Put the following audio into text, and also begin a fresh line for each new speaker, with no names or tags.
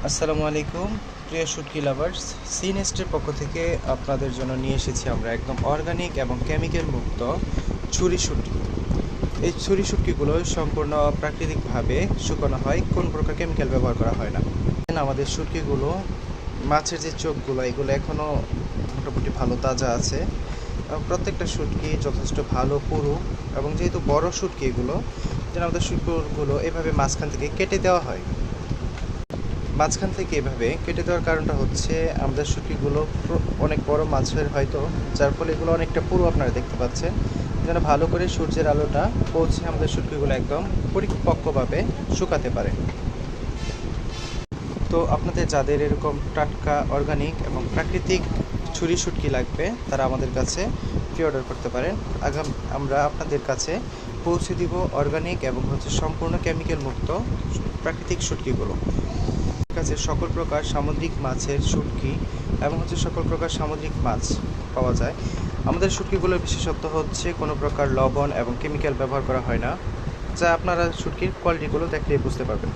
আসসালামু আলাইকুম, প্রিয় শুটকি লাভার্স। সিনেস্টের পক্ষ থেকে আপনাদের জন্য নিয়ে এসেছি আমরা একদম অর্গানিক এবং কেমিক্যাল মুক্ত ছুরি শুটকি এই ছুরি শুটকিগুলো সম্পূর্ণ প্রাকৃতিকভাবে শুকানো হয়, কোন প্রকার কেমিক্যাল ব্যবহার করা হয় না। আমাদের শুটকিগুলো মাছের যে চোখগুলো, এগুলো এখনও মোটামুটি ভালো, তাজা আছে। প্রত্যেকটা শুটকি যথেষ্ট ভালো, পুরু এবং যেহেতু বড় শুটকি এগুলো যেন আমাদের শুটকিগুলো এভাবে মাঝখান থেকে কেটে দেওয়া হয়। মাঝখান থেকে এভাবে কেটে দেওয়ার কারণটা হচ্ছে আমাদের শুটকিগুলো অনেক বড় মাছের হয়তো, যার ফলে এগুলো অনেকটা পুরো আপনারা দেখতে পাচ্ছেন। যেন ভালো করে সূর্যের আলোটা পৌঁছে আমাদের শুটকিগুলো একদম পরিপক্কভাবে শুকাতে পারে। তো আপনাদের যাদের এরকম টাটকা অর্গানিক এবং প্রাকৃতিক ছুরি শুটকি লাগবে, তারা আমাদের কাছে প্রি অর্ডার করতে পারেন। আগাম আমরা আপনাদের কাছে পৌঁছে দিব অর্গানিক এবং হচ্ছে সম্পূর্ণ কেমিক্যাল মুক্ত প্রাকৃতিক শুটকিগুলো। কাছে সকল প্রকার সামুদ্রিক মাছের শুটকি এবং হচ্ছে সকল প্রকার সামুদ্রিক মাছ পাওয়া যায়। আমাদের শুটকিগুলোর বিশেষত্ব হচ্ছে কোনো প্রকার লবণ এবং কেমিক্যাল ব্যবহার করা হয় না, যা আপনারা শুটকির কোয়ালিটিগুলো দেখলেই বুঝতে পারবেন।